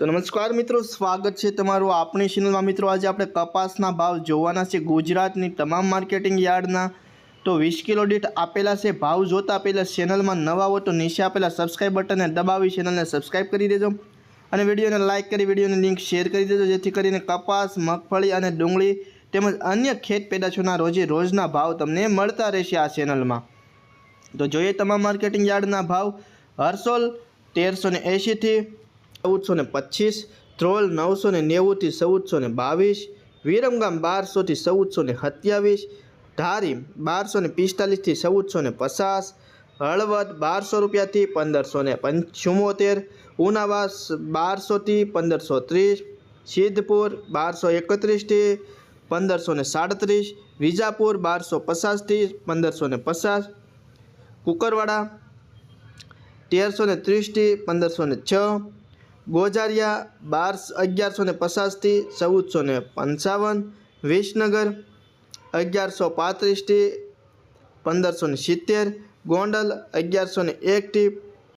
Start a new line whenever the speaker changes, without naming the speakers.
તો નમસ્કાર મિત્રો, સ્વાગત છે તમારું આપણી ચેનલમાં મિત્રો, આજે આપણે કપાસના ભાવ જોવાના છે ગુજરાતની તમામ માર્કેટિંગ યાર્ડના. તો વીસ કિલો દીઠ આપેલા છે ભાવ જોતા પહેલાં ચેનલમાં નવા હો તો નીચે આપેલા સબસ્ક્રાઈબ બટનને દબાવી ચેનલને સબસ્ક્રાઈબ કરી દેજો. અને વિડીયોને લાઇક કરી, વિડીયોની લિંક શેર કરી દેજો, જેથી કરીને કપાસ, મગફળી અને ડુંગળી તેમજ અન્ય ખેત પેદાશોના રોજે રોજના ભાવ તમને મળતા રહેશે આ ચેનલમાં તો જોઈએ તમામ માર્કેટિંગ યાર્ડના ભાવ. હર્ષોલ તેરસો ને એંશીથી ચૌદસો ને પચીસ ધ્રોલ નવસો ને નેવુંથી ચૌદસો ને બાવીસ, વિરમગામ બારસોથી ચૌદસો ને સત્યાવીસ, ધારી બારસો ને પિસ્તાલીસથી ચૌદસો ને પચાસ, હળવદ બારસો રૂપિયાથી પંદરસો ને પંચુમોતેર ઉનાવાસ બારસોથી પંદરસો ત્રીસ, સિદ્ધપુર બારસો એકત્રીસથી પંદરસો ને સાડત્રીસ, વિજાપુર બારસો પચાસથી પંદરસો ને પચાસ, કુકરવાડા તેરસો ને ત્રીસથી પંદરસો ને છ ગોજારિયા બાર અગિયારસો ને પચાસથી ચૌદસો ને પંચાવન, વિસનગર અગિયારસો પાંત્રીસથી પંદરસો ને સિત્તેર, ગોંડલ અગિયારસો ને એકથી